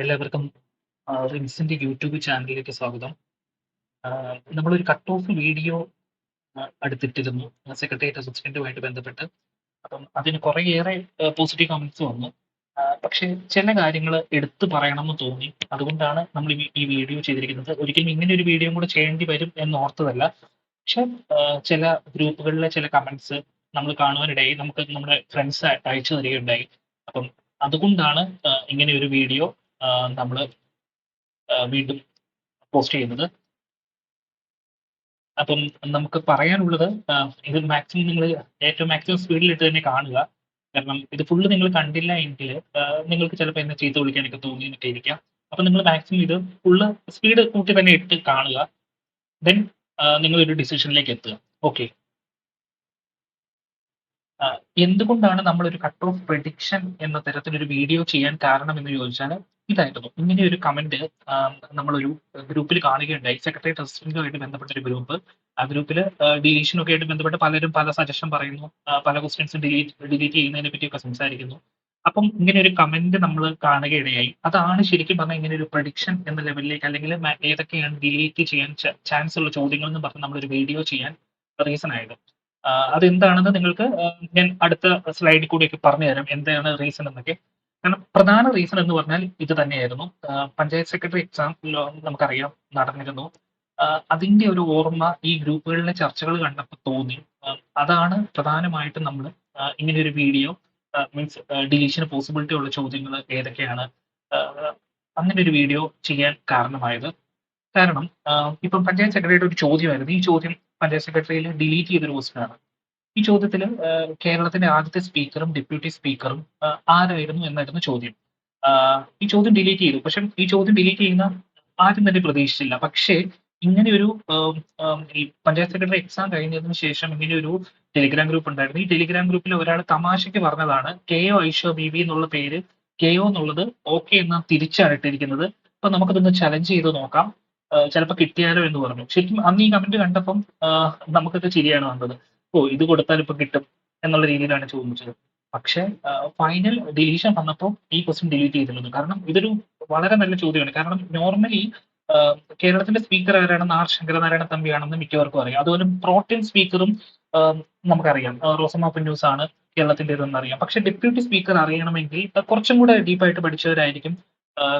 എല്ലാവർക്കും റിംസിന്റെ യൂട്യൂബ് ചാനലിലേക്ക് സ്വാഗതം. നമ്മളൊരു കട്ട് ഓഫ് വീഡിയോ എടുത്തിട്ടിരുന്നു സെക്രട്ടേറിയറ്റ് അസിസ്റ്റന്റുമായിട്ട് ബന്ധപ്പെട്ട്. അപ്പം അതിന് കുറേയേറെ പോസിറ്റീവ് കമന്റ്സ് വന്നു. പക്ഷെ ചില കാര്യങ്ങൾ എടുത്ത് പറയണമെന്ന് തോന്നി. അതുകൊണ്ടാണ് നമ്മൾ ഈ വീഡിയോ ചെയ്തിരിക്കുന്നത്. ഒരിക്കലും ഇങ്ങനെ ഒരു വീഡിയോ കൂടെ ചെയ്യേണ്ടി വരും എന്ന് ഓർത്തതല്ല പക്ഷെ ചില ഗ്രൂപ്പുകളിലെ ചില കമന്റ്സ് നമ്മൾ കാണുവാനിടയായി. നമുക്ക് നമ്മുടെ ഫ്രണ്ട്സ് അയച്ചു തരികയുണ്ടായി. അപ്പം അതുകൊണ്ടാണ് ഇങ്ങനെ ഒരു വീഡിയോ ആഹ് വീണ്ടും പോസ്റ്റ് ചെയ്യുന്നത്. അപ്പം നമുക്ക് പറയാനുള്ളത് ഇത് മാക്സിമം നിങ്ങൾ ഏറ്റവും മാക്സിമം സ്പീഡിലിട്ട് തന്നെ കാണുക. കാരണം ഇത് ഫുള്ള് നിങ്ങൾ കണ്ടില്ല എങ്കിൽ നിങ്ങൾക്ക് ചിലപ്പോൾ എന്നെ ചീത്ത വിളിക്കാനൊക്കെ തോന്നിയെന്നൊക്കെ ഇരിക്കാം. അപ്പം നിങ്ങൾ മാക്സിമം ഇത് ഫുള്ള് സ്പീഡ് കൂട്ടി തന്നെ ഇട്ട് കാണുക. ദെൻ നിങ്ങൾ ഒരു ഡിസിഷനിലേക്ക് എത്തുക. ഓക്കെ. എന്തുകൊണ്ടാണ് നമ്മൾ ഒരു കട്ട് ഓഫ് പ്രഡിക്ഷൻ എന്ന തരത്തിലൊരു വീഡിയോ ചെയ്യാൻ കാരണം എന്ന് ചോദിച്ചാൽ ഇതായിരുന്നു. ഇങ്ങനെ ഒരു കമന്റ് നമ്മളൊരു ഗ്രൂപ്പിൽ കാണുകയുണ്ടായി. സെക്രട്ടറി അസിസ്റ്റന്റുമായിട്ട് ബന്ധപ്പെട്ട ഒരു ഗ്രൂപ്പ്. ആ ഗ്രൂപ്പിൽ ഡിലീഷനൊക്കെ ആയിട്ട് ബന്ധപ്പെട്ട് പലരും പല സജഷൻ പറയുന്നു. പല ക്വസ്റ്റ്യൻസും ഡിലീറ്റ് ഡിലീറ്റ് ചെയ്യുന്നതിനെ പറ്റിയൊക്കെ സംസാരിക്കുന്നു. അപ്പം ഇങ്ങനെ ഒരു കമന്റ് നമ്മൾ കാണുകയിടയായി. അതാണ് ശരിക്കും പറഞ്ഞാൽ ഇങ്ങനെ ഒരു പ്രഡിക്ഷൻ എന്ന ലെവലിലേക്ക് അല്ലെങ്കിൽ ഏതൊക്കെയാണ് ഡിലീറ്റ് ചെയ്യാൻ ചാൻസ് ഉള്ള ചോദ്യങ്ങൾ എന്ന് പറഞ്ഞ് നമ്മളൊരു വീഡിയോ ചെയ്യാൻ റീസൺ ആയത്. അത് അതെന്താണെന്ന് നിങ്ങൾക്ക് ഞാൻ അടുത്ത സ്ലൈഡിൽ കൂടിയൊക്കെ പറഞ്ഞു തരാം. എന്താണ് റീസൺ എന്നൊക്കെ. കാരണം പ്രധാന റീസൺ എന്ന് പറഞ്ഞാൽ ഇത് തന്നെയായിരുന്നു. പഞ്ചായത്ത് സെക്രട്ടറി എക്സാം നമുക്കറിയാം നടന്നിരുന്നു. അതിന്റെ ഒരു ഓർമ്മ ഈ ഗ്രൂപ്പുകളിലെ ചർച്ചകൾ കണ്ടപ്പോൾ തോന്നി. അതാണ് പ്രധാനമായിട്ടും നമ്മൾ ഇങ്ങനെ ഒരു വീഡിയോ മീൻസ് ഡിലീഷന് പോസിബിലിറ്റി ഉള്ള ചോദ്യങ്ങൾ ഏതൊക്കെയാണ് അങ്ങനെ ഒരു വീഡിയോ ചെയ്യാൻ കാരണമായത്. കാരണം ഇപ്പം പഞ്ചായത്ത് സെക്രട്ടറിയുടെ ഒരു ചോദ്യമായിരുന്നു. ഈ ചോദ്യം പഞ്ചായത്ത് സെക്രട്ടറിയിൽ ഡിലീറ്റ് ചെയ്തൊരു ക്വസ്റ്റ്യൻ ആണ്. ഈ ചോദ്യത്തിൽ കേരളത്തിന്റെ ആദ്യത്തെ സ്പീക്കറും ഡെപ്യൂട്ടി സ്പീക്കറും ആരായിരുന്നു എന്നായിരുന്നു ചോദ്യം. ഈ ചോദ്യം ഡിലീറ്റ് ചെയ്തു. പക്ഷെ ഈ ചോദ്യം ഡിലീറ്റ് ചെയ്യുന്ന ആരും തന്നെ പ്രതീക്ഷിച്ചില്ല. പക്ഷേ ഇങ്ങനെയൊരു ഒരു ഈ പഞ്ചായത്ത് സെക്രട്ടറി എക്സാം കഴിഞ്ഞതിന് ശേഷം ഇങ്ങനെ ഒരു ടെലിഗ്രാം ഗ്രൂപ്പ് ഉണ്ടായിരുന്നു. ഈ ടെലിഗ്രാം ഗ്രൂപ്പിൽ ഒരാൾ തമാശയ്ക്ക് പറഞ്ഞതാണ് കെ ഒ ഐഷോ ബി ബി എന്നുള്ള പേര് കെ ഒ എന്നുള്ളത് ഓക്കെ എന്ന് തിരിച്ചാണ് ഇട്ടിരിക്കുന്നത്. അപ്പൊ നമുക്കതൊന്ന് ചലഞ്ച് ചെയ്ത് നോക്കാം. ചിലപ്പോൾ ചിലപ്പോ കിട്ടിയാലോ എന്ന് പറഞ്ഞു. ശരിക്കും അന്ന് ഈ കമന്റ് കണ്ടപ്പം നമുക്കൊക്കെ ചിരിയാണ് വന്നത്. ഓ ഇത് കൊടുത്താൽ ഇപ്പൊ കിട്ടും എന്നുള്ള രീതിയിലാണ് ചോദിച്ചത്. പക്ഷെ ഫൈനൽ ഡിലീഷൻ വന്നപ്പോൾ ഈ ക്വസ്റ്റ്യൻ ഡിലീറ്റ് ചെയ്തിരുന്നു. കാരണം ഇതൊരു വളരെ നല്ല ചോദ്യമാണ്. കാരണം നോർമലി കേരളത്തിന്റെ സ്പീക്കർ ആരാണെന്ന് ആർ ശങ്കരനാരായണ തമ്പിയാണെന്ന് മിക്കവർക്കും അറിയാം. അതുപോലെ പ്രോട്ടീൻ സ്പീക്കറും നമുക്കറിയാം റോസമ്മ പുന്നൂസ് ആണ് കേരളത്തിന്റേതെന്ന് അറിയാം. പക്ഷെ ഡെപ്യൂട്ടി സ്പീക്കർ അറിയണമെങ്കിൽ കുറച്ചും കൂടെ ഡീപ്പായിട്ട് പഠിച്ചവരായിരിക്കും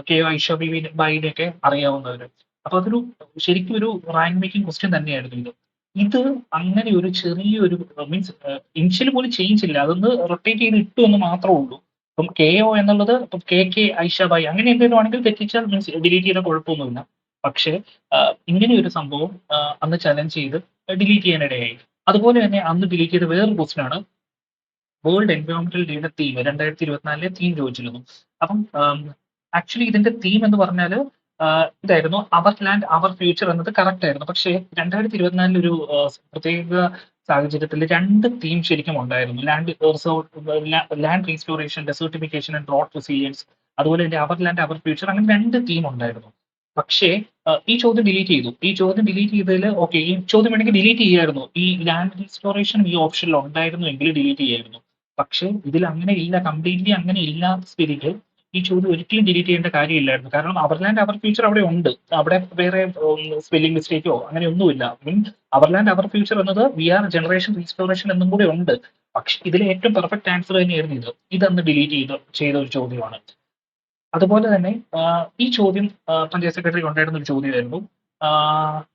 കെ കെഒ ഐഷ ബീബി ബായിനെയൊക്കെ അറിയാവുന്നവര്. അപ്പൊ അതൊരു ശരിക്കും ഒരു റാങ്ക് മേക്കിംഗ് ക്വസ്റ്റ്യൻ തന്നെയായിരുന്നു ഇത്. ഇത് അങ്ങനെ ഒരു ചെറിയൊരു മീൻസ് ഇനിഷ്യൽ പോലും ചേഞ്ച് ഇല്ല. അതൊന്ന് റൊട്ടേറ്റ് ചെയ്ത് ഇട്ടു എന്ന് മാത്രമേ ഉള്ളൂ. ഇപ്പം ഒ എന്നുള്ളത് ഇപ്പം കെ കെ ഐഷാബായി അങ്ങനെ എന്തെങ്കിലും ആണെങ്കിൽ തെറ്റിച്ചാൽ മീൻസ് ഡിലീറ്റ് ചെയ്താൽ കുഴപ്പമൊന്നുമില്ല. പക്ഷേ ഇങ്ങനെ ഒരു സംഭവം അന്ന് ചലഞ്ച് ചെയ്ത് ഡിലീറ്റ് ചെയ്യാനിടയായി. അതുപോലെ തന്നെ അന്ന് ഡിലീറ്റ് ചെയ്ത വേറൊരു പോസ്റ്റിനാണ് വേൾഡ് എൻവയോൺമെന്റൽ ഡേയുടെ തീം 2024ലെ തീം ചോദിച്ചിരുന്നു. അപ്പം ആക്ച്വലി ഇതിന്റെ തീം എന്ന് പറഞ്ഞാൽ ആഹ് ഇതായിരുന്നു അവർ ലാൻഡ് അവർ ഫ്യൂച്ചർ എന്നത് കറക്റ്റ് ആയിരുന്നു. പക്ഷേ 2024 ഒരു പ്രത്യേക സാഹചര്യത്തിൽ രണ്ട് തീം ശരിക്കും ഉണ്ടായിരുന്നു. Land land restoration, desertification and drought resilience അതുപോലെ തന്നെ അവർ ലാൻഡ് അവർ ഫ്യൂച്ചർ അങ്ങനെ രണ്ട് തീം ഉണ്ടായിരുന്നു. പക്ഷേ ഈ ചോദ്യം ഡിലീറ്റ് ചെയ്തു. ഈ ചോദ്യം ഡിലീറ്റ് ചെയ്തതിൽ ഓക്കെ ഈ ചോദ്യം വേണമെങ്കിൽ ഡിലീറ്റ് ചെയ്യായിരുന്നു. ഈ ലാൻഡ് റീസ്റ്റോറേഷൻ ഈ ഓപ്ഷനിൽ ഉണ്ടായിരുന്നു എങ്കിൽ ഡിലീറ്റ് ചെയ്യായിരുന്നു. പക്ഷേ ഇതിൽ അങ്ങനെ ഇല്ല. കംപ്ലീറ്റ്ലി അങ്ങനെ ഇല്ലാത്ത സ്ഥിതിക്ക് ഈ ചോദ്യം ഒരിക്കലും ഡിലീറ്റ് ചെയ്യേണ്ട കാര്യമില്ലായിരുന്നു. കാരണം അവർലാൻഡ് അവർ ഫ്യൂച്ചർ അവിടെ ഉണ്ട്. അവിടെ വേറെ സ്പെല്ലിംഗ് മിസ്റ്റേക്കോ അങ്ങനെ ഒന്നുമില്ല. Means our land our future എന്നത് വി ആർ ജനറേഷൻ റീസ്റ്റോറേഷൻ എന്നും കൂടെ ഉണ്ട്. പക്ഷെ ഇതിലെ ഏറ്റവും പെർഫെക്റ്റ് ആൻസർ തന്നെയായിരുന്നു ഇത്. ഇതന്ന് ഡിലീറ്റ് ചെയ്ത ചെയ്ത ഒരു ചോദ്യമാണ്. അതുപോലെ തന്നെ ഈ ചോദ്യം പഞ്ചായത്ത് സെക്രട്ടറി ഉണ്ടായിരുന്ന ഒരു ചോദ്യമായിരുന്നു.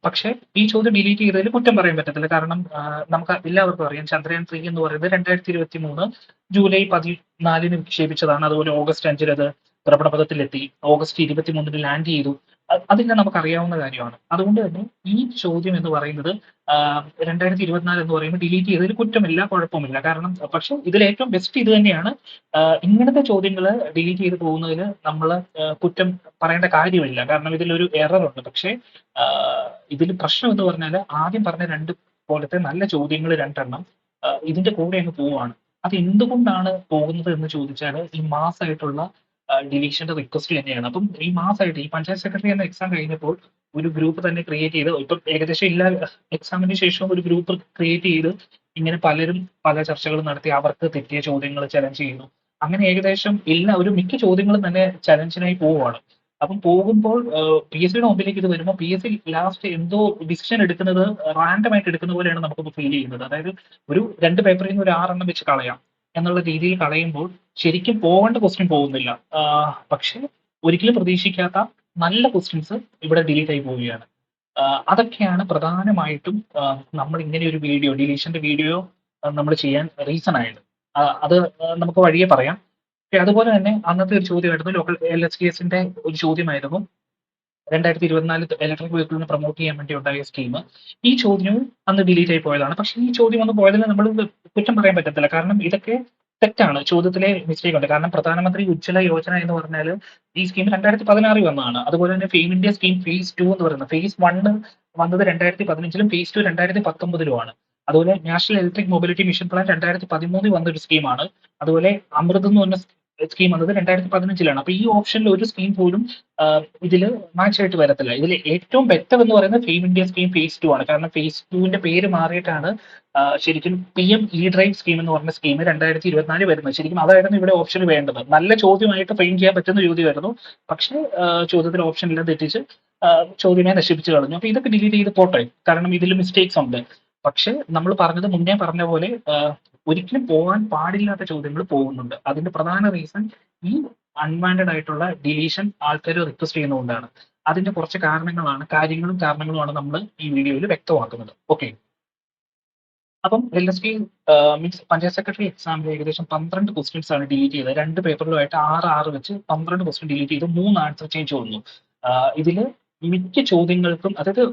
പക്ഷേ ഈ ചോദ്യം ഡിലീറ്റ് ചെയ്തതിൽ കുറ്റം പറയാൻ പറ്റത്തില്ല. കാരണം നമുക്ക് എല്ലാവർക്കും അറിയാം ചന്ദ്രയാൻ ത്രീ എന്ന് പറയുന്നത് 2023 ജൂലൈ 14ന് വിക്ഷേപിച്ചതാണ്. അതുപോലെ ഓഗസ്റ്റ് അഞ്ചിന് അത് ഭ്രമണപഥത്തിലെത്തി. ഓഗസ്റ്റ് 23ന് ലാൻഡ് ചെയ്തു. അതെല്ലാം നമുക്കറിയാവുന്ന കാര്യമാണ്. അതുകൊണ്ട് തന്നെ ഈ ചോദ്യം എന്ന് പറയുന്നത് രണ്ടായിരത്തി ഇരുപത്തിനാല് എന്ന് പറയുമ്പോൾ ഡിലീറ്റ് ചെയ്തതിൽ കുറ്റമില്ല, കുഴപ്പമില്ല. കാരണം പക്ഷെ ഇതിൽ ഏറ്റവും ബെസ്റ്റ് ഇത് തന്നെയാണ്. ഇങ്ങനത്തെ ചോദ്യങ്ങൾ ഡിലീറ്റ് ചെയ്ത് പോകുന്നതിൽ നമ്മൾ കുറ്റം പറയേണ്ട കാര്യമില്ല. കാരണം ഇതിലൊരു എറർ ഉണ്ട്. പക്ഷേ ഇതിൽ പ്രശ്നം എന്ന് പറഞ്ഞാൽ ആദ്യം പറഞ്ഞ രണ്ട് പോലത്തെ നല്ല ചോദ്യങ്ങൾ രണ്ടെണ്ണം ഇതിന്റെ കൂടെ അങ്ങ് പോവാണ്. അത് എന്തുകൊണ്ടാണ് പോകുന്നത് എന്ന് ചോദിച്ചാൽ ഈ മാസ് ആയിട്ടുള്ള ആഹ് ഡിലീഷന്റെ റിക്വസ്റ്റ് തന്നെയാണ്. അപ്പം ഈ മാസമായിട്ട് ഈ പഞ്ചായത്ത് സെക്രട്ടറി എന്ന എക്സാം കഴിഞ്ഞപ്പോൾ ഒരു ഗ്രൂപ്പ് തന്നെ ക്രിയേറ്റ് ചെയ്ത് ഇപ്പം ഏകദേശം എല്ലാ എക്സാമിന് ശേഷവും ഒരു ഗ്രൂപ്പ് ക്രിയേറ്റ് ചെയ്ത് ഇങ്ങനെ പലരും പല ചർച്ചകൾ നടത്തി അവർക്ക് തെറ്റിയ ചോദ്യങ്ങൾ ചലഞ്ച് ചെയ്യുന്നു. അങ്ങനെ ഏകദേശം എല്ലാ ഒരു മിക്ക ചോദ്യങ്ങളും തന്നെ ചലഞ്ചിനായി പോവുകയാണ് അപ്പം പോകുമ്പോൾ പി എസ് സിയുടെ മുമ്പിലേക്ക് ഇത് വരുമ്പോൾ പി എസ് സി ലാസ്റ്റ് എന്തോ ഡിസിഷൻ എടുക്കുന്നത് റാൻഡമായിട്ട് എടുക്കുന്ന പോലെയാണ് നമുക്കിപ്പോൾ ഫീൽ ചെയ്യുന്നത് അതായത് ഒരു രണ്ട് പേപ്പറിൽ നിന്ന് ഒരു ആറെണ്ണം വെച്ച് കളയാം എന്നുള്ള രീതിയിൽ കളയുമ്പോൾ ശരിക്കും പോകേണ്ട ക്വസ്റ്റ്യൻ പോകുന്നില്ല. പക്ഷെ ഒരിക്കലും പ്രതീക്ഷിക്കാത്ത നല്ല ക്വസ്റ്റ്യൻസ് ഇവിടെ ഡിലീറ്റ് ആയി പോവുകയാണ്. അതൊക്കെയാണ് പ്രധാനമായിട്ടും നമ്മൾ ഇങ്ങനെ ഒരു വീഡിയോ ഡിലീഷന്റെ വീഡിയോ നമ്മൾ ചെയ്യാൻ റീസൺ ആയത്. അത് നമുക്ക് വഴിയെ പറയാം. അതുപോലെ തന്നെ അന്നത്തെ ഒരു ചോദ്യമായിരുന്നു ലോക്കൽ എൽ എസ് കെ എസിന്റെ ഒരു ചോദ്യമായിരുന്നു രണ്ടായിരത്തി ഇരുപത്തിനാല് ഇലക്ട്രിക് വെഹിക്കിളിനെ പ്രൊമോട്ട് ചെയ്യാൻ വേണ്ടി ഉണ്ടായ സ്കീം ഈ ചോദ്യവും അന്ന് ഡിലീറ്റ് ആയി പോയതാണ്. പക്ഷെ ഈ ചോദ്യം ഒന്ന് പോയതിൽ നമ്മൾ കുറ്റം പറയാൻ പറ്റത്തില്ല. കാരണം ഇതൊക്കെ തെറ്റാണ്. ചോദ്യത്തിലെ മിസ്റ്റേക്ക് ഉണ്ട്. കാരണം പ്രധാനമന്ത്രി ഉജ്ജ്വല യോജന എന്ന് പറഞ്ഞാൽ ഈ സ്കീം രണ്ടായിരത്തി പതിനാറിൽ വന്നതാണ്. അതുപോലെ തന്നെ FAME India scheme phase two എന്ന് പറയുന്നത് ഫേസ് വൺ വന്നത് രണ്ടായിരത്തി പതിനഞ്ചിലും ഫേസ് ടു രണ്ടായിരത്തി പത്തൊമ്പതിലുമാണ് അതുപോലെ national electric mobility mission plan രണ്ടായിരത്തി പതിമൂന്നിൽ വന്ന ഒരു സ്കീമാണ് അതുപോലെ അമൃത് എന്ന് പറഞ്ഞ സ്കീം വന്നത് രണ്ടായിരത്തി പതിനഞ്ചിലാണ് അപ്പൊ ഈ ഓപ്ഷനിൽ ഒരു സ്കീം പോലും ഇതിൽ മാച്ച് ആയിട്ട് വരത്തില്ല. ഇതിൽ ഏറ്റവും ബെറ്റർ എന്ന് പറയുന്നത് FAME India scheme phase two ആണ്. കാരണം ഫേസ് ടുവിന്റെ പേര് മാറിയിട്ടാണ് ശരിക്കും P M E drive scheme എന്ന് പറഞ്ഞ സ്കീം രണ്ടായിരത്തി ഇരുപത്തിനാല് വരുന്നത്. ശരിക്കും അതായിരുന്നു ഇവിടെ ഓപ്ഷൻ വേണ്ടത്. നല്ല ചോദ്യമായിട്ട് ഫ്രെയിം ചെയ്യാൻ പറ്റുന്ന ചോദ്യമായിരുന്നു പക്ഷേ ചോദ്യത്തിൽ ഓപ്ഷൻ എല്ലാം തെറ്റിച്ച് ചോദ്യമേ നശിപ്പിച്ചു കളഞ്ഞു. അപ്പൊ ഇതൊക്കെ ഡിലീറ്റ് ചെയ്ത് പോട്ടെ. കാരണം ഇതിൽ മിസ്റ്റേക്സ് ഉണ്ട്. പക്ഷെ നമ്മൾ പറഞ്ഞത് മുന്നേ പറഞ്ഞ പോലെ ഒരിക്കലും പോകാൻ പാടില്ലാത്ത ചോദ്യങ്ങൾ പോകുന്നുണ്ട്. അതിന്റെ പ്രധാന റീസൺ ഈ അൺവാണ്ടഡ് ആയിട്ടുള്ള ഡിലീഷൻ ആൾക്കാർ റിക്വസ്റ്റ് ചെയ്യുന്നതുകൊണ്ടാണ്. അതിന്റെ കുറച്ച് കാരണങ്ങളാണ് കാര്യങ്ങളും കാരണങ്ങളുമാണ് നമ്മൾ ഈ വീഡിയോയിൽ വ്യക്തമാക്കുന്നത്. ഓക്കെ അപ്പം L S P means panchayat secretary എക്സാമിൽ ഏകദേശം പന്ത്രണ്ട് ക്വസ്റ്റ്യൻസ് ആണ് ഡിലീറ്റ് ചെയ്തത്. രണ്ട് പേപ്പറിലുമായിട്ട് ആറ് ആറ് വെച്ച് പന്ത്രണ്ട് ക്വസ്റ്റ്യൻ ഡിലീറ്റ് ചെയ്ത്. മൂന്ന് ആൻസർ ചേഞ്ച് വന്നു. ഇതിൽ മിക്ക ചോദ്യങ്ങൾക്കും അതായത്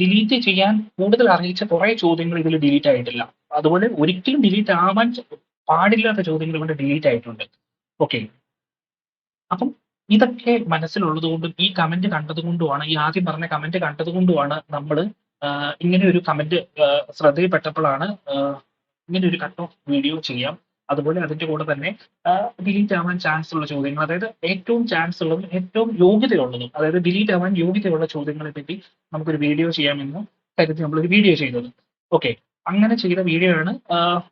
ഡിലീറ്റ് ചെയ്യാൻ കൂടുതൽ അറിയിച്ച കുറേ ചോദ്യങ്ങൾ ഇതിൽ ഡിലീറ്റ് ആയിട്ടില്ല. അതുപോലെ ഒരിക്കലും ഡിലീറ്റ് ആവാൻ പാടില്ലാത്ത ചോദ്യങ്ങൾ ഇവിടെ ഡിലീറ്റ് ആയിട്ടുണ്ട്. ഓക്കെ അപ്പം ഇതൊക്കെ മനസ്സിലുള്ളത് കൊണ്ടും ഈ കമന്റ് കണ്ടത് കൊണ്ടുമാണ് ഈ ആദ്യം പറഞ്ഞ കമന്റ് കണ്ടത് കൊണ്ടുമാണ് നമ്മൾ ഇങ്ങനെ ഒരു കമന്റ് ശ്രദ്ധയിൽപ്പെട്ടപ്പോഴാണ് ഇങ്ങനെ ഒരു കട്ട് ഓഫ് വീഡിയോ ചെയ്യാം. അതുപോലെ അതിന്റെ കൂടെ തന്നെ ഡിലീറ്റ് ആവാൻ ചാൻസ് ഉള്ള ചോദ്യങ്ങൾ അതായത് ഏറ്റവും ചാൻസ് ഉള്ളതും ഏറ്റവും യോഗ്യതയുള്ളതും അതായത് ഡിലീറ്റ് ആവാൻ യോഗ്യതയുള്ള ചോദ്യങ്ങളെ പറ്റി നമുക്കൊരു വീഡിയോ ചെയ്യാമെന്ന് കരുതി നമ്മളൊരു വീഡിയോ ചെയ്തത്. ഓക്കെ അങ്ങനെ ചെയ്ത വീഡിയോ ആണ്.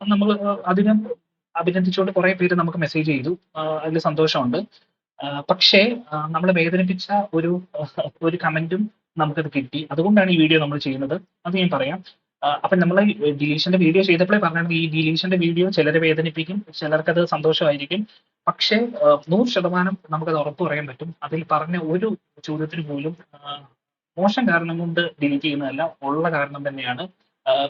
നമ്മൾ അതിനെ അഭിനന്ദിച്ചുകൊണ്ട് കുറെ പേര് നമുക്ക് മെസ്സേജ് ചെയ്തു. അതിൽ സന്തോഷമുണ്ട്. പക്ഷേ നമ്മളെ വേദനിപ്പിച്ച ഒരു ഒരു കമന്റും നമുക്കത് കിട്ടി. അതുകൊണ്ടാണ് ഈ വീഡിയോ നമ്മൾ ചെയ്യുന്നത്. അത് ഞാൻ പറയാം. അപ്പൊ നമ്മൾ ഡിലീഷന്റെ വീഡിയോ ചെയ്തപ്പോഴേ പറഞ്ഞത് ഈ ഡിലീഷന്റെ വീഡിയോ ചിലരെ വേദനിപ്പിക്കും ചിലർക്കത് സന്തോഷമായിരിക്കും. പക്ഷേ നൂറ് ശതമാനം നമുക്കത് ഉറപ്പ് പറയാൻ പറ്റും. അതിൽ പറഞ്ഞ ഒരു ചോദ്യത്തിന് പോലും മോശം കാരണം കൊണ്ട് ഡിലീറ്റ് ചെയ്യുന്നതല്ല ഉള്ള കാരണം തന്നെയാണ്.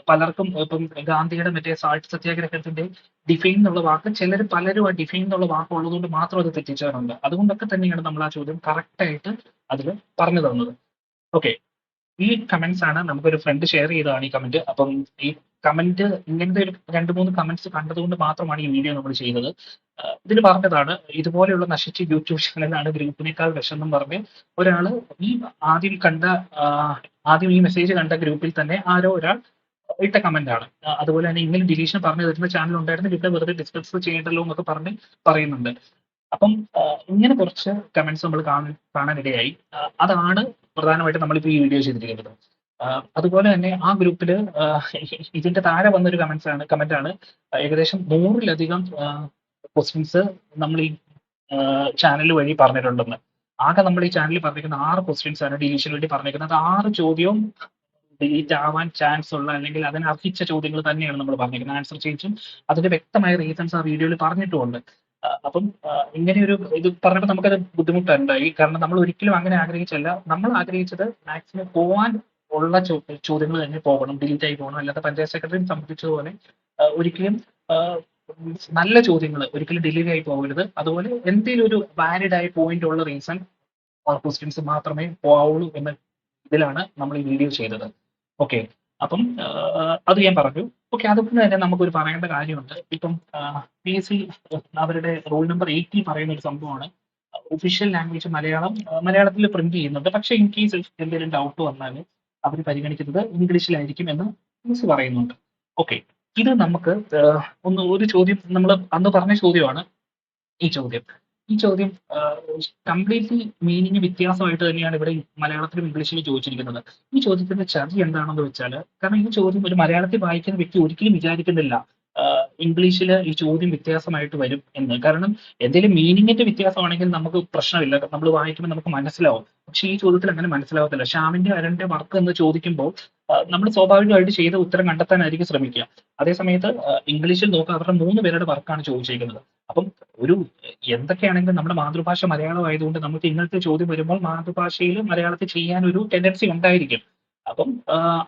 പലർക്കും ഇപ്പം ഗാന്ധിയുടെ മറ്റേ സാൾട്ട് സത്യാഗ്രഹത്തിന്റെ ഡിഫൈൻ എന്നുള്ള വാക്ക് ചിലർ പലരും ആ ഡിഫൈൻ എന്നുള്ള വാക്ക് ഉള്ളതുകൊണ്ട് മാത്രം അത് തെറ്റിച്ചാറുണ്ട്. അതുകൊണ്ടൊക്കെ തന്നെയാണ് നമ്മൾ ആ ചോദ്യം കറക്റ്റ് ആയിട്ട് അതിൽ പറഞ്ഞു തന്നത്. ഓക്കെ ഈ കമന്റ്സ് ആണ് നമുക്കൊരു ഫ്രണ്ട് ഷെയർ ചെയ്തതാണ് ഈ കമന്റ് അപ്പം ഈ കമന്റ് ഇങ്ങനത്തെ ഒരു രണ്ട് മൂന്ന് കമന്റ്സ് കണ്ടതുകൊണ്ട് മാത്രമാണ് ഈ വീഡിയോ നമ്മൾ ചെയ്യുന്നത് ഇതിൽ പറഞ്ഞതാണ് ഇതുപോലെയുള്ള നശിച്ച യൂട്യൂബ് ചാനലാണ് ഗ്രൂപ്പിനേക്കാൾ വിഷമെന്നും പറഞ്ഞ് ഒരാൾ ഈ ആദ്യം കണ്ട ആദ്യം ഈ മെസ്സേജ് കണ്ട ഗ്രൂപ്പിൽ തന്നെ ആരോ ഒരാൾ ഇട്ട കമന്റ് ആണ്. അതുപോലെ തന്നെ ഇങ്ങനെ ഡിലീഷൻ പറഞ്ഞു തരുന്ന ചാനൽ ഉണ്ടായിരുന്നു. ഇവിടെ വെറുതെ ഡിസ്കസ് ചെയ്യണ്ടല്ലോ എന്നൊക്കെ പറഞ്ഞ് പറയുന്നുണ്ട്. അപ്പം ഇങ്ങനെ കുറച്ച് കമന്റ്സ് നമ്മൾ കാണാൻ കാണാനിടയായി. അതാണ് പ്രധാനമായിട്ട് നമ്മളിപ്പോൾ ഈ വീഡിയോ ചെയ്തിരിക്കുന്നത്. അതുപോലെ തന്നെ ആ ഗ്രൂപ്പിൽ ഇതിന്റെ താഴെ വന്നൊരു കമന്റ്സ് ആണ് കമന്റ് ആണ്. ഏകദേശം നൂറിലധികം ക്വസ്റ്റ്യൻസ് നമ്മൾ ഈ ചാനൽ വഴി പറഞ്ഞിട്ടുണ്ടെന്ന്. ആകെ നമ്മൾ ഈ ചാനലിൽ പറഞ്ഞിരിക്കുന്ന ആറ് ക്വസ്റ്റ്യൻസ് ആണ് ഡിലീഷന് വേണ്ടി പറഞ്ഞിരിക്കുന്നത്. ആറ് ചോദ്യവും ഡിലീറ്റ് ആവാൻ ചാൻസ് ഉള്ള അല്ലെങ്കിൽ അതിന് അർഹിച്ച ചോദ്യങ്ങൾ തന്നെയാണ് നമ്മൾ പറഞ്ഞിരിക്കുന്നത്. ആൻസർ ചെയ്യിച്ചും അതിന്റെ വ്യക്തമായ റീസൺസ് ആ വീഡിയോയിൽ പറഞ്ഞിട്ടുമുണ്ട്. അപ്പം ഇങ്ങനെ ഒരു ഇത് പറഞ്ഞപ്പോൾ നമുക്കത് ബുദ്ധിമുട്ടുണ്ടായി കാരണം നമ്മൾ ഒരിക്കലും അങ്ങനെ ആഗ്രഹിച്ചല്ല. നമ്മൾ ആഗ്രഹിച്ചത് മാക്സിമം പോവാൻ ഉള്ള ചോദ്യങ്ങൾ തന്നെ പോകണം. ഡിലീറ്റ് ആയി പോകണം. അല്ലാതെ പഞ്ചായത്ത് സെക്രട്ടറി സംബന്ധിച്ചതുപോലെ ഒരിക്കലും നല്ല ചോദ്യങ്ങൾ ഒരിക്കലും ഡിലീറ്റ് ആയി പോകരുത്. അതുപോലെ എന്തെങ്കിലും ഒരു വാലിഡ് ആയ പോയിന്റ് ഉള്ള റീസൺ ക്വസ്റ്റ്യൻസ് മാത്രമേ പോവുള്ളൂ എന്ന ഇതിലാണ് നമ്മൾ ഈ വീഡിയോ ചെയ്തത്. ഓക്കെ അപ്പം അത് ഞാൻ പറഞ്ഞു. ഓക്കെ അതുകൊണ്ട് തന്നെ നമുക്കൊരു പറയേണ്ട കാര്യമുണ്ട്. ഇപ്പം പി എസ് സി അവരുടെ റോൾ നമ്പർ എയ്റ്റി പറയുന്ന ഒരു സംഭവമാണ്. ഒഫീഷ്യൽ ലാംഗ്വേജ് മലയാളം മലയാളത്തിൽ പ്രിന്റ് ചെയ്യുന്നുണ്ട്. പക്ഷെ ഇൻ കേസ് എന്തെങ്കിലും ഡൗട്ട് വന്നാൽ അവർ പരിഗണിക്കുന്നത് ഇംഗ്ലീഷിലായിരിക്കും എന്ന് മിസ് പറയുന്നുണ്ട്. ഓക്കെ ഇത് നമുക്ക് ഒന്ന് ഒരു ചോദ്യം നമ്മൾ അന്ന് പറഞ്ഞ ചോദ്യമാണ് ഈ ചോദ്യം. ഈ ചോദ്യം കംപ്ലീറ്റ്ലി മീനിങ് വ്യത്യാസമായിട്ട് തന്നെയാണ് ഇവിടെ മലയാളത്തിലും ഇംഗ്ലീഷിലും ചോദിച്ചിരിക്കുന്നത്. ഈ ചോദ്യത്തിന്റെ ചതി എന്താണെന്ന് വെച്ചാൽ കാരണം ഈ ചോദ്യം ഒരു മലയാളത്തിൽ വായിക്കുന്ന വ്യക്തി ഒരിക്കലും വിചാരിക്കുന്നില്ല ഇംഗ്ലീഷിൽ ഈ ചോദ്യം വ്യത്യാസമായിട്ട് വരും എന്ന്. കാരണം എന്തെങ്കിലും മീനിങ്ങിന്റെ വ്യത്യാസമാണെങ്കിൽ നമുക്ക് പ്രശ്നമില്ല. നമ്മൾ വായിക്കുമ്പോൾ നമുക്ക് മനസ്സിലാവും. പക്ഷേ ഈ ചോദ്യത്തിൽ അങ്ങനെ മനസ്സിലാവത്തില്ല. ഷ്യാമിന്റെ അരന്റെ വർക്ക് എന്ന് ചോദിക്കുമ്പോൾ നമ്മൾ സ്വാഭാവികമായിട്ട് ചെയ്ത ഉത്തരം കണ്ടെത്താനായിരിക്കും ശ്രമിക്കുക. അതേസമയത്ത് ഇംഗ്ലീഷിൽ നോക്കുക. അവരുടെ മൂന്ന് പേരുടെ വർക്കാണ് ചോദിച്ചിരിക്കുന്നത്. അപ്പം ഒരു എന്തൊക്കെയാണെങ്കിലും നമ്മുടെ മാതൃഭാഷ മലയാളം ആയതുകൊണ്ട് നമുക്ക് ഇങ്ങനത്തെ ചോദ്യം വരുമ്പോൾ മാതൃഭാഷയിൽ മലയാളത്തിൽ ചെയ്യാൻ ഒരു ടെൻഡൻസി ഉണ്ടായിരിക്കും. അപ്പം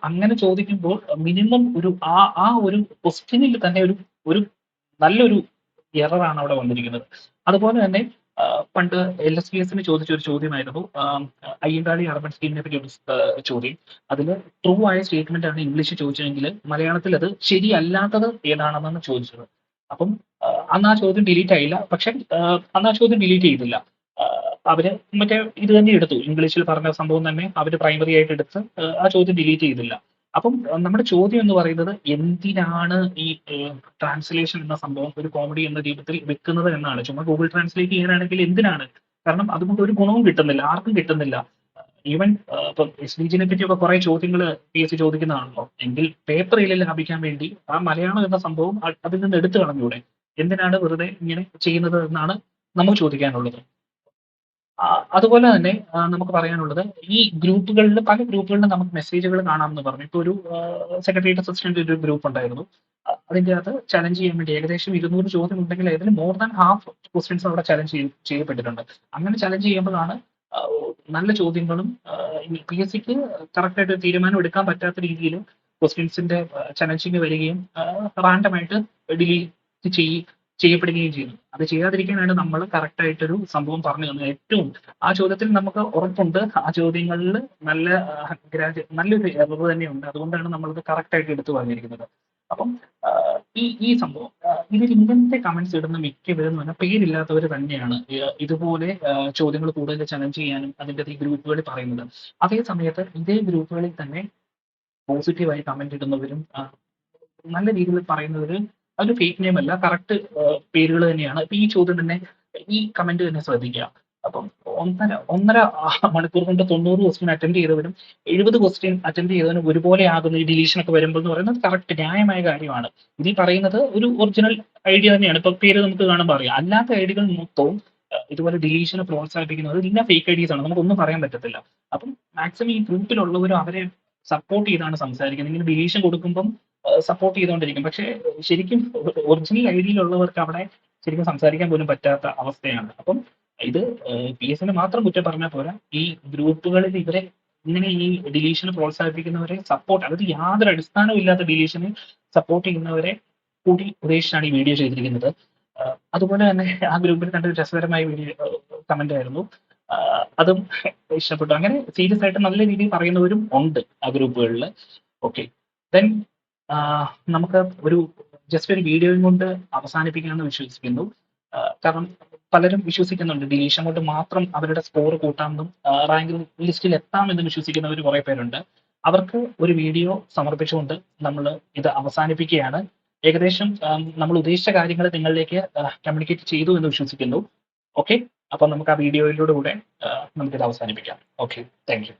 അങ്ങനെ ചോദിക്കുമ്പോൾ മിനിമം ഒരു ആ ആ ഒരു ക്വസ്റ്റ്യനിൽ തന്നെ ഒരു ഒരു നല്ലൊരു എററാണ് അവിടെ വന്നിരിക്കുന്നത്. അതുപോലെ തന്നെ പണ്ട് എൽ എസ് ബി എസിന് ചോദിച്ച ഒരു ചോദ്യമായിരുന്നു. അയ്യങ്കാളി അർബൻ സ്കീമിനെ പറ്റി ഒരു ചോദ്യം. അതിൽ ട്രൂ ആയ സ്റ്റേറ്റ്മെന്റ് ആണ് ഇംഗ്ലീഷ് ചോദിച്ചതെങ്കിൽ മലയാളത്തിൽ അത് ശരിയല്ലാത്തത് ഏതാണെന്നാണ് ചോദിച്ചത്. അപ്പം അന്ന് ആ ചോദ്യം ഡിലീറ്റ് ആയില്ല. പക്ഷെ അന്ന് ആ ചോദ്യം ഡിലീറ്റ് ചെയ്തില്ല. അവർ മറ്റേ ഇത് തന്നെ എടുത്തു. ഇംഗ്ലീഷിൽ പറഞ്ഞ സംഭവം തന്നെ അവർ പ്രൈമറി ആയിട്ട് എടുത്ത് ആ ചോദ്യം ഡിലീറ്റ് ചെയ്തില്ല. അപ്പം നമ്മുടെ ചോദ്യം എന്ന് പറയുന്നത് എന്തിനാണ് ഈ ട്രാൻസ്ലേഷൻ എന്ന സംഭവം ഒരു കോമഡി എന്ന രൂപത്തിൽ വെക്കുന്നത് എന്നാണ്. ചുമ്മാ ഗൂഗിൾ ട്രാൻസ്ലേറ്റ് ചെയ്യാനാണെങ്കിൽ എന്തിനാണ്? കാരണം അതുകൊണ്ട് ഒരു ഗുണവും കിട്ടുന്നില്ല ആർക്കും കിട്ടുന്നില്ല. ഈവൻ ഇപ്പം എസ് ഡി ജിനെ പറ്റിയൊക്കെ കുറെ ചോദ്യങ്ങൾ പി എസ് സി ചോദിക്കുന്നതാണല്ലോ. എങ്കിൽ പേപ്പറിൽ ലാഭിക്കാൻ വേണ്ടി ആ മലയാളം എന്ന സംഭവം അതിൽ നിന്ന് എടുത്തു കളഞ്ഞൂടെ? എന്തിനാണ് വെറുതെ ഇങ്ങനെ ചെയ്യുന്നത് എന്നാണ് നമുക്ക് ചോദിക്കാനുള്ളത്. അതുപോലെ തന്നെ നമുക്ക് പറയാനുള്ളത് ഈ ഗ്രൂപ്പുകളിൽ പല ഗ്രൂപ്പുകളിലും നമുക്ക് മെസ്സേജുകൾ കാണാമെന്ന് പറഞ്ഞു. ഇപ്പോൾ ഒരു സെക്രട്ടേറിയറ്റ് അസിസ്റ്റന്റ് ഒരു ഗ്രൂപ്പ് ഉണ്ടായിരുന്നു. അതിന്റെ അകത്ത് ചലഞ്ച് ചെയ്യാൻ വേണ്ടി ഏകദേശം ഇരുന്നൂറ് ചോദ്യം ഉണ്ടെങ്കിൽ അതിൽ മോർ ദാൻ ഹാഫ് ക്വസ്റ്റ്യൻസ് അവിടെ ചലഞ്ച് ചെയ്യപ്പെട്ടിട്ടുണ്ട്. അങ്ങനെ ചലഞ്ച് ചെയ്യുമ്പോഴാണ് നല്ല ചോദ്യങ്ങളും പി എസ് സിക്ക് കറക്റ്റായിട്ട് തീരുമാനം എടുക്കാൻ പറ്റാത്ത രീതിയിൽ ക്വസ്റ്റ്യൻസിന്റെ ചലഞ്ചിങ് വരികയും റാൻഡമായിട്ട് ഡിലീറ്റ് ചെയ്യ ചെയ്യപ്പെടുകയും ചെയ്യുന്നു. അത് ചെയ്യാതിരിക്കാനാണ് നമ്മൾ കറക്റ്റ് ആയിട്ടൊരു സംഭവം പറഞ്ഞു തന്നത്. ഏറ്റവും ആ ചോദ്യത്തിൽ നമുക്ക് ഉറപ്പുണ്ട്. ആ ചോദ്യങ്ങളിൽ നല്ല ഗ്രാജു നല്ലൊരു എറർ തന്നെയുണ്ട്. അതുകൊണ്ടാണ് നമ്മളത് കറക്റ്റ് ആയിട്ട് എടുത്തു പറഞ്ഞിരിക്കുന്നത്. അപ്പം ഈ ഈ സംഭവം ഇതിൽ ഇങ്ങനത്തെ കമന്റ്സ് ഇടുന്ന മിക്കവരും എന്ന് പറഞ്ഞാൽ പേരില്ലാത്തവർ തന്നെയാണ്. ഇതുപോലെ ചോദ്യങ്ങൾ കൂടുതൽ ചലഞ്ച് ചെയ്യാനും അതിന്റെ ഈ ഗ്രൂപ്പുകളിൽ പറയുന്നത്. അതേ സമയത്ത് ഇതേ ഗ്രൂപ്പുകളിൽ തന്നെ പോസിറ്റീവായി കമന്റ് ഇടുന്നവരും നല്ല രീതിയിൽ പറയുന്നവർ അതൊരു ഫേക്ക് നെയിം അല്ല കറക്റ്റ് പേരുകൾ തന്നെയാണ്. ഇപ്പൊ ഈ ചോദ്യം തന്നെ ഈ കമന്റ് തന്നെ ശ്രദ്ധിക്കുക. അപ്പം ഒന്നര ഒന്നര മണിക്കൂർ കൊണ്ട് തൊണ്ണൂറ് ക്വസ്റ്റ്യൻ അറ്റൻഡ് ചെയ്തവരും എഴുപത് ക്വസ്റ്റ്യൻ അറ്റൻഡ് ചെയ്തവരും ഒരുപോലെ ആകുന്ന ഈ ഡിലീഷൻ ഒക്കെ വരുമ്പോൾ എന്ന് പറയുന്നത് കറക്റ്റ് ന്യായമായ കാര്യമാണ്. ഇതിൽ പറയുന്നത് ഒരു ഒറിജിനൽ ഐഡിയ തന്നെയാണ്. ഇപ്പൊ പേര് നമുക്ക് കാണുമ്പോൾ അറിയാം. അല്ലാത്ത ഐഡികൾ മൊത്തവും ഇതുപോലെ ഡിലീഷനെ പ്രോത്സാഹിപ്പിക്കുന്നത് എല്ലാം ഫേക്ക് ഐഡിയസ് ആണ്. നമുക്കൊന്നും പറയാൻ പറ്റത്തില്ല. അപ്പം മാക്സിമം ഈ ഗ്രൂപ്പിലുള്ളവരും അവരെ സപ്പോർട്ട് ചെയ്താണ് സംസാരിക്കുന്നത്. ഇങ്ങനെ ഡിലീഷൻ കൊടുക്കുമ്പം സപ്പോർട്ട് ചെയ്തുകൊണ്ടിരിക്കും. പക്ഷേ ശരിക്കും ഒറിജിനൽ ഐഡിയയിലുള്ളവർക്ക് അവിടെ ശരിക്കും സംസാരിക്കാൻ പോലും പറ്റാത്ത അവസ്ഥയാണ്. അപ്പം ഇത് പി എസ് എന്നെ മാത്രം കുറ്റം പറഞ്ഞാൽ പോരാ. ഈ ഗ്രൂപ്പുകളിൽ ഇവരെ ഇങ്ങനെ ഈ ഡിലീഷനെ പ്രോത്സാഹിപ്പിക്കുന്നവരെ സപ്പോർട്ട് അതായത് യാതൊരു അടിസ്ഥാനവും ഇല്ലാത്ത ഡിലീഷനെ സപ്പോർട്ട് ചെയ്യുന്നവരെ കൂടി ഉദ്ദേശിച്ചാണ് ഈ വീഡിയോ ചെയ്തിരിക്കുന്നത്. അതുപോലെ തന്നെ ആ ഗ്രൂപ്പിൽ കണ്ട രസകരമായ വീഡിയോ കമന്റ് ആയിരുന്നു. അതും ഇഷ്ടപ്പെട്ടു. അങ്ങനെ സീരിയസ് ആയിട്ട് നല്ല രീതിയിൽ പറയുന്നവരും ഉണ്ട് ആ ഗ്രൂപ്പുകളിൽ ഓക്കെ ദെൻ നമുക്ക് ഒരു ജസ്റ്റ് ഒരു വീഡിയോയും കൊണ്ട് അവസാനിപ്പിക്കാമെന്ന് വിശ്വസിക്കുന്നു. കാരണം പലരും വിശ്വസിക്കുന്നുണ്ട്. ഡിലീഷൻ കൊണ്ട് മാത്രം അവരുടെ സ്കോർ കൂട്ടാമെന്നും റാങ്ക് ലിസ്റ്റിൽ എത്താമെന്നും വിശ്വസിക്കുന്നവർ കുറെ പേരുണ്ട്. അവർക്ക് ഒരു വീഡിയോ സമർപ്പിച്ചുകൊണ്ട് നമ്മൾ ഇത് അവസാനിപ്പിക്കുകയാണ്. ഏകദേശം നമ്മൾ ഉദ്ദേശിച്ച കാര്യങ്ങൾ നിങ്ങളിലേക്ക് കമ്മ്യൂണിക്കേറ്റ് ചെയ്തു എന്ന് വിശ്വസിക്കുന്നു. ഓക്കെ അപ്പം നമുക്ക് ആ വീഡിയോയിലൂടെ കൂടെ നമുക്കിത് അവസാനിപ്പിക്കാം. Okay thank